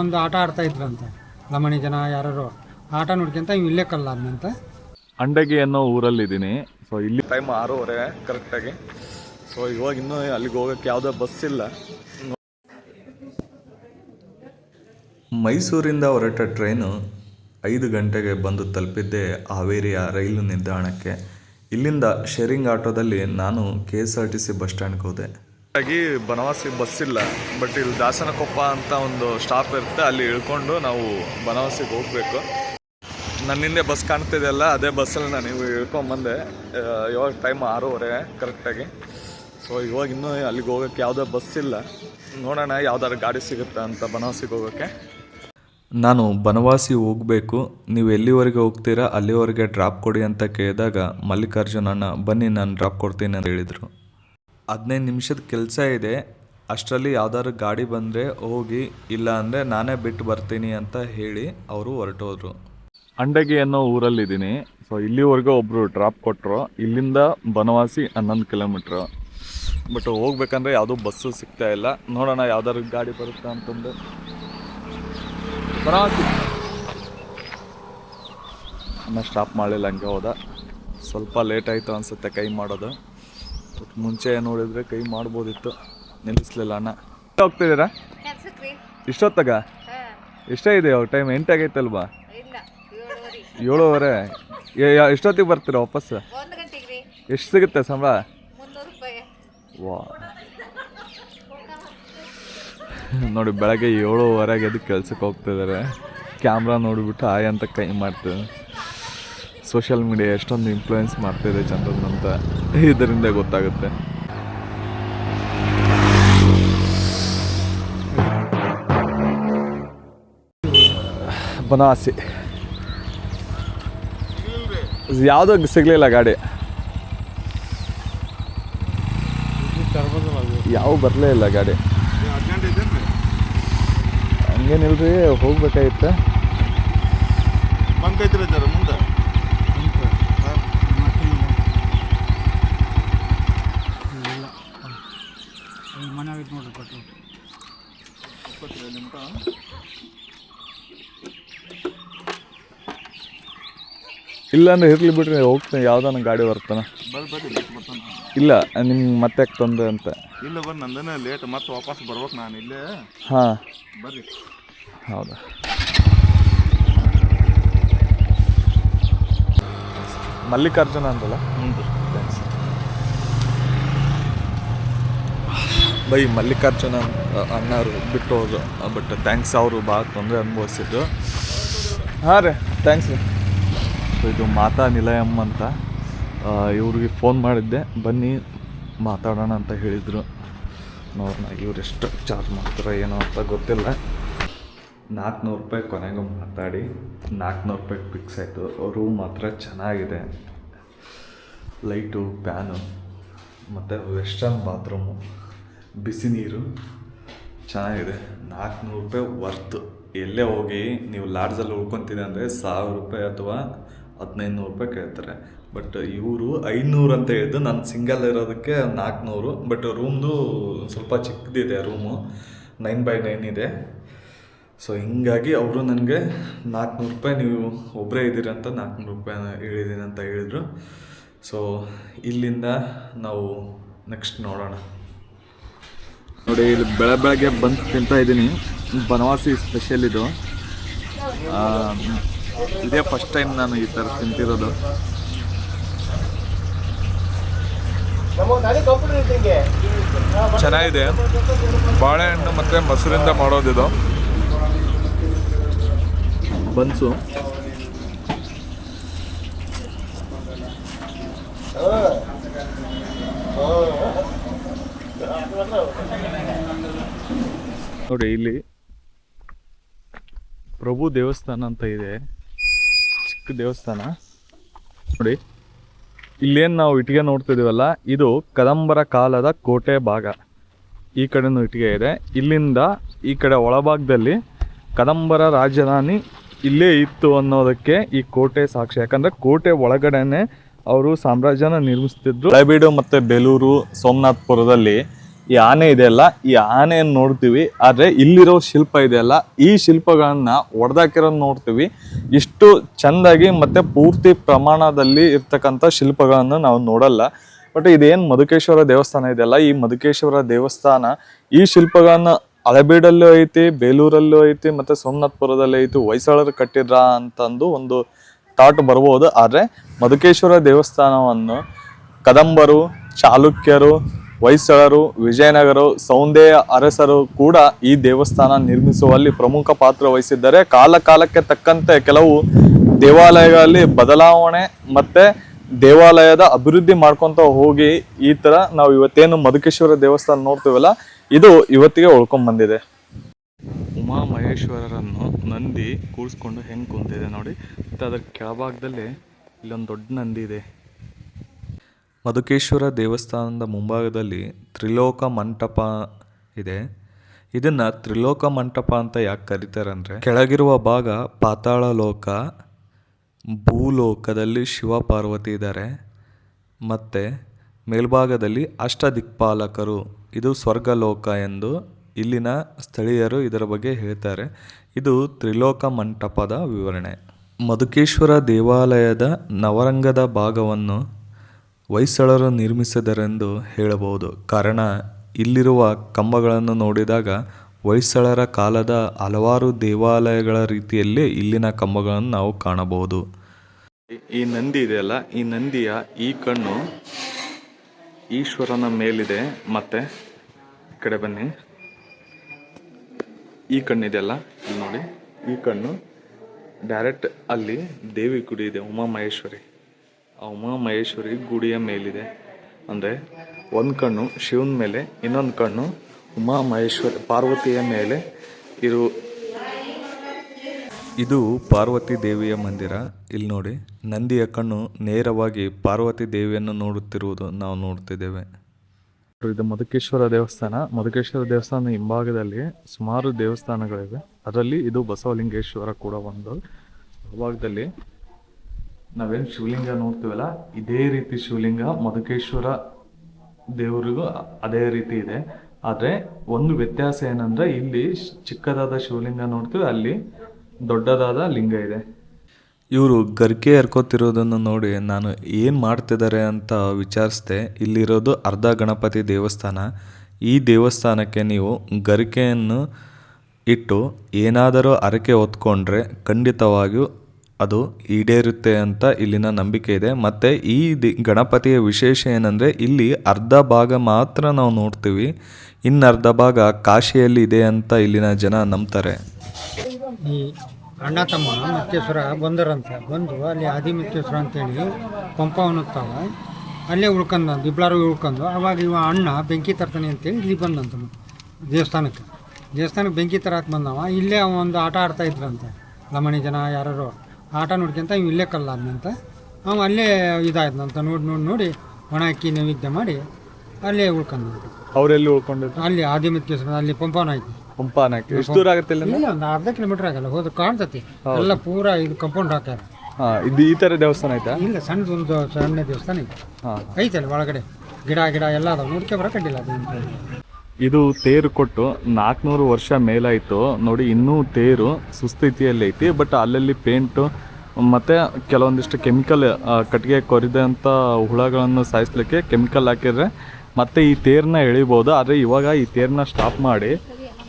ಒಂದು ಆಟ ಆಡ್ತಾ ಇದ್ರಂತೆ. ಲಮಣಿ ಜನ ಯಾರು ಆಟ ನೋಡ್ಕೊಂತ ಇವ್ ಇಲ್ಲೇ ಅಂತ ಅಂಡಗಿ ಅನ್ನೋ ಊರಲ್ಲಿದ್ದೀನಿ. ಸೊ ಇಲ್ಲಿ ಟೈಮ್ ಆರೂವರೆ ಕರೆಕ್ಟಾಗಿ ಸೊ ಇವಾಗ ಇನ್ನೂ ಅಲ್ಲಿಗೆ ಹೋಗೋಕ್ಕೆ ಯಾವುದೇ ಬಸ್ ಇಲ್ಲ. ಮೈಸೂರಿಂದ ಹೊರಟ ಟ್ರೈನು ಐದು ಗಂಟೆಗೆ ಬಂದು ತಲುಪಿದ್ದೆ ಹಾವೇರಿಯ ರೈಲು ನಿಲ್ದಾಣಕ್ಕೆ. ಇಲ್ಲಿಂದ ಶೇರಿಂಗ್ ಆಟೋದಲ್ಲಿ ನಾನು K S R T C bus ಸ್ಟ್ಯಾಂಡ್ಗೆ ಹೋದೆ. ಹಾಗಾಗಿ ಬನವಾಸಿ ಬಸ್ ಇಲ್ಲ. ಬಟ್ ಇಲ್ಲಿ ದಾಸನಕೊಪ್ಪ ಅಂತ ಒಂದು ಸ್ಟಾಪ್ ಇರುತ್ತೆ. ಅಲ್ಲಿ ಇಳ್ಕೊಂಡು ನಾವು ಬನವಾಸಿಗೆ ಹೋಗಬೇಕು. ನನ್ನ ಹಿಂದೆ ಬಸ್ ಕಾಣ್ತಿದೆಯಲ್ಲ ಅದೇ ಬಸ್ಸಲ್ಲಿ ನಾನು ಇವಾಗ ಇಳ್ಕೊಂಬಂದೆ. ಇವಾಗ ಟೈಮ್ ಆರೂವರೆ ಕರೆಕ್ಟಾಗಿ ಸೊ ಇವಾಗ ಇನ್ನೂ ಅಲ್ಲಿಗೆ ಹೋಗೋಕ್ಕೆ ಯಾವುದೇ ಬಸ್ ಇಲ್ಲ. ನೋಡೋಣ ಯಾವ್ದಾದ್ರು ಗಾಡಿ ಸಿಗುತ್ತಾ ಅಂತ ಬನವಾಸಿಗೆ ಹೋಗೋಕ್ಕೆ. ನಾನು ಬನವಾಸಿ ಹೋಗಬೇಕು. ನೀವು ಎಲ್ಲಿವರೆಗೆ ಹೋಗ್ತೀರಾ, ಅಲ್ಲಿವರೆಗೆ ಡ್ರಾಪ್ ಕೊಡಿ ಅಂತ ಕೇಳಿದಾಗ ಮಲ್ಲಿಕಾರ್ಜುನಣ್ಣ ಬನ್ನಿ, ನಾನು ಡ್ರಾಪ್ ಕೊಡ್ತೀನಿ ಅಂತ ಹೇಳಿದರು. ಹದಿನೈದು ನಿಮಿಷದ ಕೆಲಸ ಇದೆ. ಅಷ್ಟರಲ್ಲಿ ಯಾವ್ದಾದ್ರು ಗಾಡಿ ಬಂದರೆ ಹೋಗಿ, ಇಲ್ಲ ಅಂದರೆ ನಾನೇ ಬಿಟ್ಟು ಬರ್ತೀನಿ ಅಂತ ಹೇಳಿ ಅವರು ಹೊರಟೋದ್ರು. ಅಂಡಗಿ ಅನ್ನೋ ಊರಲ್ಲಿದ್ದೀನಿ. ಸೊ ಇಲ್ಲಿವರೆಗೂ ಒಬ್ಬರು ಡ್ರಾಪ್ ಕೊಟ್ಟರು ಇಲ್ಲಿಂದ ಬನವಾಸಿ ಹನ್ನೊಂದು ಕಿಲೋಮೀಟ್ರು ಬಟ್ ಹೋಗ್ಬೇಕಂದ್ರೆ ಯಾವುದೂ ಬಸ್ಸು ಸಿಗ್ತಾ ಇಲ್ಲ. ನೋಡೋಣ ಯಾವ್ದಾದ್ರು ಗಾಡಿ ಬರುತ್ತಾ ಅಂತಂದು. ಬನವಾಸಿ. ಅನ್ನ ಸ್ಟಾಪ್ ಮಾಡಲಿಲ್ಲ, ಹಂಗೆ ಹೋದ. ಸ್ವಲ್ಪ ಲೇಟ್ ಆಯಿತು ಅನಿಸುತ್ತೆ ಕೈ ಮಾಡೋದು. ಮುಂಚೆ ನೋಡಿದ್ರೆ ಕೈ ಮಾಡ್ಬೋದಿತ್ತು. ನಿಲ್ಲಿಸ್ಲಿಲ್ಲ ಅಣ್ಣ. ಹೋಗ್ತಿದ್ದೀರಾ ಇಷ್ಟೊತ್ತಾಗ? ಇಷ್ಟೇ ಎಷ್ಟೇ ಇದೆ ಅವ್ರ ಟೈಮ್ ಎಂಟಾಗೈತಲ್ವಾ ಇಲ್ಲ ಏಳುವರೆ. ಎಷ್ಟೊತ್ತಿಗೆ ಬರ್ತೀರಾ ವಾಪಸ್? ಎಷ್ಟು ಸಿಗುತ್ತೆ ಸಂಬಳ? ವಾ. ನೋಡಿ ಬೆಳಗ್ಗೆ ಏಳುವರೆಗೆ ಎದ್ದು ಕೆಲ್ಸಕ್ಕೆ ಹೋಗ್ತಿದ್ದಾರೆ. ಕ್ಯಾಮ್ರಾ ನೋಡಿಬಿಟ್ಟು ಆಯ್ ಅಂತ ಕೈ ಮಾಡ್ತಾರೆ ಸೋಷಿಯಲ್ ಮೀಡಿಯಾ ಎಷ್ಟೊಂದು ಇನ್ಫ್ಲೂಯೆನ್ಸ್ ಮಾಡ್ತಿದೆ ಜನರನ್ನಂತ ಇದರಿಂದ ಗೊತ್ತಾಗುತ್ತೆ. ಬನಾಸಿ. ಯಾವುದೋ ಸಿಗಲಿಲ್ಲ ಗಾಡಿ. ಯಾವ ಬರಲೇ ಇಲ್ಲ ಗಾಡಿ. ಹಂಗೇನಿಲ್ರಿ, ಹೋಗ್ಬೇಕಾಗಿತ್ತು. ಇಲ್ಲಾಂದ್ರೆ ಇರ್ಲಿ ಬಿಡ್ರಿ ಹೋಗ್ತೀನಿ ಯಾವ್ದಾನ ಗಾಡಿ ಬರ್ತಾನೆ ಇಲ್ಲ ನಿಮ್ಗೆ ಮತ್ತೆ ಯಾಕೆ ತೊಂದರೆ ಅಂತ. ಇಲ್ಲ ಬರ್ರಿ ನಂದನ ಲೇಟ್ ಮತ್ತೆ ವಾಪಸ್ ಬರ್ಬೇಕು ನಾನು ಇಲ್ಲೇ. ಹಾಂ. ಬರ್ರಿ. ಹೌದಾ. ಮಲ್ಲಿಕಾರ್ಜುನ ಅಂತಲ್ಲ. ಬೈ ಮಲ್ಲಿಕಾರ್ಜುನ ಅಣ್ಣವರು ಬಿಟ್ಟು ಹೋದ್ರು. ಬಟ್ ಥ್ಯಾಂಕ್ಸ್ ಅವರು ಭಾಳ ತೊಂದರೆ ಅನುಭವಿಸಿದ್ರು ಹಾಂ ರೀ ಥ್ಯಾಂಕ್ಸ್ ರೀ. ಸೊ ಇದು ಮಾತಾ ನಿಲಯಂ ಅಂತ ಇವ್ರಿಗೆ ಫೋನ್ ಮಾಡಿದ್ದೆ. ಬನ್ನಿ, ಮಾತಾಡೋಣ ಅಂತ ಹೇಳಿದರು. ನೋಡೋಣ, ಇವ್ರು ಎಷ್ಟು ಚಾರ್ಜ್ ಮಾಡ್ತಾರೋ ಏನೋ ಅಂತ ಗೊತ್ತಿಲ್ಲ. ನಾಲ್ಕುನೂರು ರೂಪಾಯಿ ಕೊನೆಗೂ ಮಾತಾಡಿ, ನಾಲ್ಕುನೂರು ರೂಪಾಯಿ ಫಿಕ್ಸ್ ಆಯಿತು. ರೂಮ್ ಮಾತ್ರ ಚೆನ್ನಾಗಿದೆ. ಲೈಟು ಫ್ಯಾನು ಮತ್ತು ವೆಸ್ಟರ್ನ್ ಬಾತ್ರೂಮು ಬಿಸಿ ನೀರು. ಚೆನ್ನಾಗಿದೆ. ನಾಲ್ಕುನೂರು ರೂಪಾಯಿ ವರ್ತ್ ಎಲ್ಲೇ ಹೋಗಿ ನೀವು ಲಾಡ್ಜಲ್ಲಿ ಉಳ್ಕೊತೀನಿ ಅಂದರೆ ಸಾವಿರ ರೂಪಾಯಿ ಅಥವಾ ಹದಿನೈದು ನೂರು ರೂಪಾಯಿ ಕೇಳ್ತಾರೆ. ಬಟ್ ಇವರು ಐನೂರು ಅಂತ ಹೇಳಿದ್ದು ನಾನು ಸಿಂಗಲ್ ಇರೋದಕ್ಕೆ ನಾಲ್ಕುನೂರು ಬಟ್ ರೂಮ್ದು ಸ್ವಲ್ಪ ಚಿಕ್ಕದಿದೆ ರೂಮು ನೈನ್ ಬೈ ನೈನ್ ಇದೆ. ಸೊ ಹಿಂಗಾಗಿ ಅವರು ನನಗೆ ನಾಲ್ಕುನೂರು ರೂಪಾಯಿ ನೀವು ಒಬ್ಬರೇ ಇದ್ದೀರಿ ಅಂತ ನಾಲ್ಕುನೂರು ರೂಪಾಯಿ ಹೇಳಿದ್ದೀನಿ ಅಂತ ಹೇಳಿದರು. ಸೊ ಇಲ್ಲಿಂದ ನಾವು ನೆಕ್ಸ್ಟ್ ನೋಡೋಣ. ನೋಡಿ ಇಲ್ಲಿ ಬೆಳೆ ಬೆಳಗ್ಗೆ ಬಂದು ತಿಂತಾ ಇದ್ದೀನಿ. ಬನವಾಸಿ ಸ್ಪೆಷಲ್ ಇದು. ಇದೇ ಫಸ್ಟ್ ಟೈಮ್ ನಾನು ಈ ಥರ ತಿಂತಿರೋದು. ಚೆನ್ನಾಗಿದೆ. ಬಾಳೆಹಣ್ಣು ಮತ್ತು ಮೊಸರಿಂದ ಮಾಡೋದಿದು. ಬನ್ಸು. ನೋಡಿ ಇಲ್ಲಿ ಪ್ರಭು ದೇವಸ್ಥಾನ ಅಂತ ಇದೆ. ಚಿಕ್ಕ ದೇವಸ್ಥಾನ. ನೋಡಿ. ಇಲ್ಲೇನು ನಾವು ಇಟ್ಟಿಗೆ ನೋಡ್ತಿದ್ದೀವಲ್ಲ ಇದು ಕದಂಬರ ಕಾಲದ ಕೋಟೆ ಭಾಗ. ಈ ಕಡೆನೂ ಇಟ್ಟಿಗೆ ಇದೆ. ಇಲ್ಲಿಂದ ಈ ಕಡೆ ಒಳಭಾಗದಲ್ಲಿ ಕದಂಬರ ರಾಜಧಾನಿ ಇಲ್ಲೇ ಇತ್ತು ಅನ್ನೋದಕ್ಕೆ ಈ ಕೋಟೆ ಸಾಕ್ಷಿ. ಯಾಕಂದರೆ ಕೋಟೆ ಒಳಗಡೆನೆ ಅವರು ಸಾಮ್ರಾಜ್ಯನ ನಿರ್ಮಿಸ್ತಿದ್ರು. ಹಳೆಬೀಡು ಮತ್ತು ಬೇಲೂರು, ಸೋಮನಾಥ್ಪುರದಲ್ಲಿ ಈ ಆನೆ ಇದೆಯಲ್ಲ, ಈ ಆನೆಯನ್ನು ನೋಡ್ತೀವಿ. ಆದರೆ ಇಲ್ಲಿರೋ ಶಿಲ್ಪ ಇದೆಯಲ್ಲ, ಈ ಶಿಲ್ಪಗಳನ್ನು ಒಡೆದಾಕಿರೋದು ನೋಡ್ತೀವಿ. ಇಷ್ಟು ಚೆಂದಾಗಿ ಮತ್ತೆ ಪೂರ್ತಿ ಪ್ರಮಾಣದಲ್ಲಿ ಇರ್ತಕ್ಕಂಥ ಶಿಲ್ಪಗಳನ್ನು ನಾವು ನೋಡಲ್ಲ. ಬಟ್ ಇದೇನು ಮಧುಕೇಶ್ವರ ದೇವಸ್ಥಾನ ಇದೆಯಲ್ಲ, ಈ ಮಧುಕೇಶ್ವರ ದೇವಸ್ಥಾನ ಈ ಶಿಲ್ಪಗಳನ್ನು ಹಳೆಬೀಡಲ್ಲೂ ಐತಿ, ಬೇಲೂರಲ್ಲೂ ಐತಿ, ಮತ್ತೆ ಸೋಮನಾಥ್ಪುರದಲ್ಲೂ ಐತಿ, ಹೊಯ್ಸಳರು ಕಟ್ಟಿದ್ರ ಅಂತಂದು ಒಂದು ಥಾಟ್ ಬರ್ಬೋದು. ಆದರೆ ಮಧುಕೇಶ್ವರ ದೇವಸ್ಥಾನವನ್ನು ಕದಂಬರು, ಚಾಲುಕ್ಯರು ಹೊಯ್ಸಳರು, ವಿಜಯನಗರ, ಸೌಂದೇಯ ಅರಸರು ಕೂಡ ಈ ದೇವಸ್ಥಾನ ನಿರ್ಮಿಸುವಲ್ಲಿ ಪ್ರಮುಖ ಪಾತ್ರ ವಹಿಸಿದ್ದಾರೆ. ಕಾಲ ಕಾಲಕ್ಕೆ ತಕ್ಕಂತೆ ಕೆಲವು ದೇವಾಲಯಗಳಲ್ಲಿ ಬದಲಾವಣೆ ಮತ್ತೆ ದೇವಾಲಯದ ಅಭಿವೃದ್ಧಿ ಮಾಡ್ಕೊಂತ ಹೋಗಿ ಈ ತರ ನಾವು ಇವತ್ತೇನು ಮಧುಕೇಶ್ವರ ದೇವಸ್ಥಾನ ನೋಡ್ತೀವಲ್ಲ, ಇದು ಇವತ್ತಿಗೆ ಉಳ್ಕೊಂಡ್ ಬಂದಿದೆ. ಉಮಾ ಮಹೇಶ್ವರರನ್ನು ನಂದಿ ಕೂರಿಸ್ಕೊಂಡು ಹೆಂಗೆ ಕುಂತಿದೆ ನೋಡಿ. ಮತ್ತು ಅದರ ಕೆಳಭಾಗದಲ್ಲಿ ಇಲ್ಲೊಂದು ದೊಡ್ಡ ನಂದಿ ಇದೆ. ಮಧುಕೇಶ್ವರ ದೇವಸ್ಥಾನದ ಮುಂಭಾಗದಲ್ಲಿ ತ್ರಿಲೋಕ ಮಂಟಪ ಇದೆ. ಇದನ್ನು ತ್ರಿಲೋಕ ಮಂಟಪ ಅಂತ ಯಾಕೆ ಕರೀತಾರೆ ಅಂದರೆ ಕೆಳಗಿರುವ ಭಾಗ ಪಾತಾಳ ಲೋಕ ಭೂಲೋಕದಲ್ಲಿ ಶಿವ ಪಾರ್ವತಿ ಇದ್ದಾರೆ ಮತ್ತು ಮೇಲ್ಭಾಗದಲ್ಲಿ ಅಷ್ಟದಿಕ್ಪಾಲಕರು, ಇದು ಸ್ವರ್ಗಲೋಕ ಎಂದು ಇಲ್ಲಿನ ಸ್ಥಳೀಯರು ಇದರ ಬಗ್ಗೆ ಹೇಳ್ತಾರೆ. ಇದು ತ್ರಿಲೋಕ ಮಂಟಪದ ವಿವರಣೆ. ಮಧುಕೇಶ್ವರ ದೇವಾಲಯದ ನವರಂಗದ ಭಾಗವನ್ನು ಹೊಯ್ಸಳರು ನಿರ್ಮಿಸಿದರೆಂದು ಹೇಳಬಹುದು. ಕಾರಣ, ಇಲ್ಲಿರುವ ಕಂಬಗಳನ್ನು ನೋಡಿದಾಗ ಹೊಯ್ಸಳರ ಕಾಲದ ಹಲವಾರು ದೇವಾಲಯಗಳ ರೀತಿಯಲ್ಲೇ ಇಲ್ಲಿನ ಕಂಬಗಳನ್ನು ನಾವು ಕಾಣಬಹುದು. ಈ- ನಂದಿ ಇದೆಯಲ್ಲ ಈ ನಂದಿಯ ಈ ಕಣ್ಣು ಈಶ್ವರನ ಮೇಲಿದೆ. ಮತ್ತೆ ಕಡೆ ಬನ್ನಿ. ಈ ಕಣ್ಣಿದೆಯಲ್ಲ ಇಲ್ಲಿ ನೋಡಿ. ಈ ಕಣ್ಣು ಡೈರೆಕ್ಟ್ ಅಲ್ಲಿ ದೇವಿ ಗುಡಿ ಇದೆ ಉಮಾ ಮಹೇಶ್ವರಿ ಉಮಾ ಮಹೇಶ್ವರಿ ಗುಡಿಯ ಮೇಲಿದೆ. ಅಂದರೆ ಒಂದು ಕಣ್ಣು ಶಿವನ ಮೇಲೆ ಇನ್ನೊಂದು ಕಣ್ಣು ಉಮಾ ಮಹೇಶ್ವರಿ ಪಾರ್ವತಿಯ ಮೇಲೆ ಇರು ಇದು ಪಾರ್ವತಿ ದೇವಿಯ ಮಂದಿರ. ಇಲ್ಲಿ ನೋಡಿ ನಂದಿಯ ಕಣ್ಣು ನೇರವಾಗಿ ಪಾರ್ವತಿ ದೇವಿಯನ್ನು ನೋಡುತ್ತಿರುವುದು ನಾವು ನೋಡ್ತಿದ್ದೇವೆ. ಇದು ಮಧುಕೇಶ್ವರ ದೇವಸ್ಥಾನ. ಮಧುಕೇಶ್ವರ ದೇವಸ್ಥಾನ ಹಿಂಭಾಗದಲ್ಲಿ ಸುಮಾರು ದೇವಸ್ಥಾನಗಳಿವೆ. ಅದರಲ್ಲಿ ಇದು ಬಸವಲಿಂಗೇಶ್ವರ ಕೂಡ ಒಂದು. ಭಾಗದಲ್ಲಿ ನಾವೇನು ಶಿವಲಿಂಗ ನೋಡ್ತೀವಲ್ಲ, ಇದೇ ರೀತಿ ಶಿವಲಿಂಗ ಮಧುಕೇಶ್ವರ ದೇವರಿಗೂ ಅದೇ ರೀತಿ ಇದೆ. ಆದರೆ ಒಂದು ವ್ಯತ್ಯಾಸ ಏನಂದ್ರೆ ಇಲ್ಲಿ ಚಿಕ್ಕದಾದ ಶಿವಲಿಂಗ ನೋಡ್ತೀವಿ, ಅಲ್ಲಿ ದೊಡ್ಡದಾದ ಲಿಂಗ ಇದೆ. ಇವರು ಗರಿಕೆ ಹರ್ಕೋತಿರೋದನ್ನು ನೋಡಿ ನಾನು ಏನು ಮಾಡ್ತಿದ್ದಾರೆ ಅಂತ ವಿಚಾರಿಸ್ದೆ, ಇಲ್ಲಿರೋದು ಅರ್ಧ ಗಣಪತಿ ದೇವಸ್ಥಾನ. ಈ ದೇವಸ್ಥಾನಕ್ಕೆ ನೀವು ಗರಿಕೆಯನ್ನು ಇಟ್ಟು ಏನಾದರೂ ಅರಕೆ ಹೊತ್ಕೊಂಡ್ರೆ ಖಂಡಿತವಾಗಿಯೂ ಅದು ಈಡೇರುತ್ತೆ ಅಂತ ಇಲ್ಲಿನ ನಂಬಿಕೆ ಇದೆ. ಮತ್ತು ಈ ದಿ, ಗಣಪತಿಯ ವಿಶೇಷ ಏನಂದರೆ ಇಲ್ಲಿ ಅರ್ಧ ಭಾಗ ಮಾತ್ರ ನಾವು ನೋಡ್ತೀವಿ. ಇನ್ನು ಅರ್ಧ ಭಾಗ ಕಾಶಿಯಲ್ಲಿ ಇದೆ ಅಂತ ಇಲ್ಲಿನ ಜನ ನಂಬ್ತಾರೆ. ಈ ಅಣ್ಣ ತಮ್ಮ ಮುತ್ತೇಶ್ವರ ಬಂದರಂತೆ. ಬಂದು ಅಲ್ಲಿ ಆದಿಮುತ್ತೇಶ್ವರ ಅಂತೇಳಿ ಪಂಪ ಅನ್ನುತ್ತಾವ ಅಲ್ಲೇ ಉಳ್ಕೊಂಡು ಇಬ್ಬರು ಉಳ್ಕೊಂಡು, ಅವಾಗ ಇವ ಅಣ್ಣ ಬೆಂಕಿ ತರ್ತಾನೆ ಅಂತೇಳಿ ಇಲ್ಲಿ ಬಂದಂತ ದೇವಸ್ಥಾನಕ್ಕೆ. ದೇವಸ್ಥಾನಕ್ಕೆ ಬೆಂಕಿ ತರಕ್ಕೆ ಬಂದವ. ಇಲ್ಲೇ ಒಂದು ಆಟ ಆಡ್ತಾ ಇದ್ರಂತೆ. ಲಮಣಿ ಜನ ಯಾರು ಆಟ ನೋಡ್ಕೊಂತ ಹಿಂಗೆ ಇಲ್ಲೇ ಕಲ್ಲಾದ್ನಂತ. ಅವ್ನು ಅಲ್ಲೇ ಇದಾಯ್ತಂತ ನೋಡಿ ನೋಡಿ ನೋಡಿ ಒಣ ಅಕ್ಕಿ ನೈವೇದ್ಯ ಮಾಡಿ ಅಲ್ಲೇ ಉಳ್ಕೊಂಡಂತ ಅವರೆಲ್ಲಿ ಉಳ್ಕೊಂಡಿದ್ರು ಅಲ್ಲಿ ಆದಿಮುತ್ತೇಶ್ವರ ಅಲ್ಲಿ ಪಂಪಾನ ಐತಿ ಪಂಪಾನ ಎಷ್ಟು ದೂರ ಆಗುತ್ತೆ ಇಲ್ಲ ಇಲ್ಲ ಒಂದು ಅರ್ಧ ಕಿಲೋಮೀಟರ್ ಆಗಲ್ಲ ಹೋದ್ರೆ ಕಾಣ್ತತಿ. ಎಲ್ಲ ಪೂರ ಇದು ಕಂಪೌಂಡ್ ಹಾಕ್ಯಾರ. ಹಾ ಇದು ಈ ತರ ದೇವಸ್ಥಾನ ಐತಾ ಇಲ್ಲ ಸಣ್ಣದೊಂದು ಸಣ್ಣ ದೇವಸ್ಥಾನ ಐತೆ. ಐತಲ್ಲ ಒಳಗಡೆ. ಗಿಡ ಗಿಡ ಎಲ್ಲ ಅದಾವ. ನೋಡ್ಕೆ ಬರಕಡ್ಡಿಲ್ಲ ಅದು. ಇದು ತೇರು ಕೊಟ್ಟು ನಾಲ್ಕುನೂರು ವರ್ಷ ಮೇಲಾಯಿತು. ನೋಡಿ, ಇನ್ನೂ ತೇರು ಸುಸ್ಥಿತಿಯಲ್ಲಿ ಐತಿ, ಬಟ್ ಅಲ್ಲಲ್ಲಿ ಪೇಂಟು, ಮತ್ತು ಕೆಲವೊಂದಿಷ್ಟು ಕೆಮಿಕಲ್ ಕಟ್ಟಿಗೆ ಕೊರಿದಂಥ ಹುಳಗಳನ್ನು ಸಾಯಿಸ್ಲಿಕ್ಕೆ ಕೆಮಿಕಲ್ ಹಾಕಿದರೆ ಮತ್ತೆ ಈ ತೇರನ್ನ ಎಳಿಬೋದು. ಆದರೆ ಇವಾಗ ಈ ತೇರನ್ನ ಸ್ಟಾಪ್ ಮಾಡಿ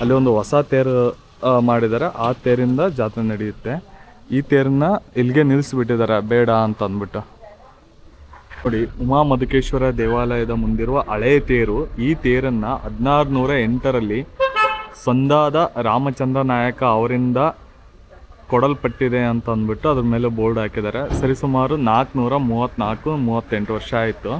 ಅಲ್ಲಿ ಒಂದು ಹೊಸ ತೇರು ಮಾಡಿದ್ದಾರೆ. ಆ ತೇರಿಂದ ಜಾತ್ರೆ ನಡೆಯುತ್ತೆ. ಈ ತೇರನ್ನ ಇಲ್ಲಿಗೆ ನಿಲ್ಲಿಸ್ಬಿಟ್ಟಿದ್ದಾರೆ. ಬೇಡ ಅಂತ ಅಂದ್ಬಿಟ್ಟು ನೋಡಿ ಉಮಾ ಮಧುಕೇಶ್ವರ ದೇವಾಲಯದ ಮುಂದಿರುವ ಹಳೆಯ ತೇರು, ಈ ತೇರನ್ನ ಹದಿನಾರು ನೂರ ಎಂಟರಲ್ಲಿ ಸಂದಾದ ರಾಮಚಂದ್ರ ನಾಯಕ ಅವರಿಂದ ಕೊಡಲ್ಪಟ್ಟಿದೆ ಅಂತ ಅಂದ್ಬಿಟ್ಟು ಅದ್ರ ಮೇಲೆ ಬೋರ್ಡ್ ಹಾಕಿದ್ದಾರೆ. ಸರಿಸುಮಾರು ನಾಲ್ಕುನೂರ ಮೂವತ್ತ್ನಾಲ್ಕು ಮೂವತ್ತೆಂಟು ವರ್ಷ ಆಯಿತು.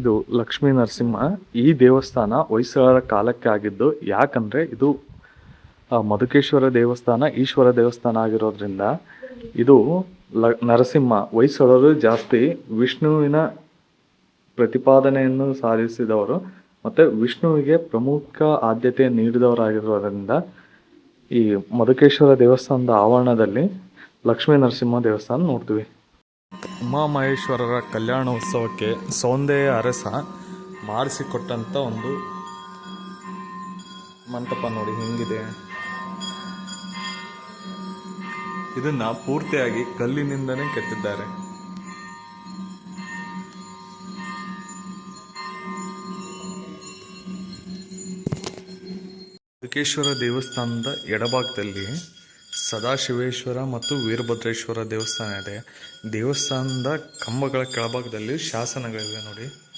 ಇದು ಲಕ್ಷ್ಮೀ ನರಸಿಂಹ ಈ ದೇವಸ್ಥಾನ ಹೊಯ್ಸಳರ ಕಾಲಕ್ಕೆ ಆಗಿದ್ದು, ಯಾಕಂದ್ರೆ ಇದು ಮಧುಕೇಶ್ವರ ದೇವಸ್ಥಾನ, ಈಶ್ವರ ದೇವಸ್ಥಾನ ಆಗಿರೋದ್ರಿಂದ ಇದು ಲ, ನರಸಿಂಹ ಹೊಯ್ಸಳರು ಜಾಸ್ತಿ ವಿಷ್ಣುವಿನ ಪ್ರತಿಪಾದನೆಯನ್ನು ಸಾಧಿಸಿದವರು ಮತ್ತು ವಿಷ್ಣುವಿಗೆ ಪ್ರಮುಖ ಆದ್ಯತೆ ನೀಡಿದವರಾಗಿರೋದ್ರಿಂದ ಈ ಮಧುಕೇಶ್ವರ ದೇವಸ್ಥಾನದ ಆವರಣದಲ್ಲಿ ಲಕ್ಷ್ಮೀ ನರಸಿಂಹ ದೇವಸ್ಥಾನ ನೋಡ್ತೀವಿ. ಉಮಾಮಹೇಶ್ವರರ ಕಲ್ಯಾಣೋತ್ಸವಕ್ಕೆ ಸೌಂದರ್ಯ ಅರಸ ಮಾಡಿಸಿಕೊಟ್ಟಂಥ ಒಂದು ಮಂಟಪ ನೋಡಿ ಹೆಂಗಿದೆ. ಇದನ್ನ ಪೂರ್ತಿಯಾಗಿ ಕಲ್ಲಿನಿಂದನೇ ಕೆತ್ತಿದ್ದಾರೆ. ಬದುಕೇಶ್ವರ ದೇವಸ್ಥಾನದ ಎಡಭಾಗದಲ್ಲಿ ಸದಾಶಿವೇಶ್ವರ ಮತ್ತು ವೀರಭದ್ರೇಶ್ವರ ದೇವಸ್ಥಾನ ಇದೆ. ದೇವಸ್ಥಾನದ ಕಂಬಗಳ ಕೆಳಭಾಗದಲ್ಲಿ ಶಾಸನಗಳಿವೆ ನೋಡಿ.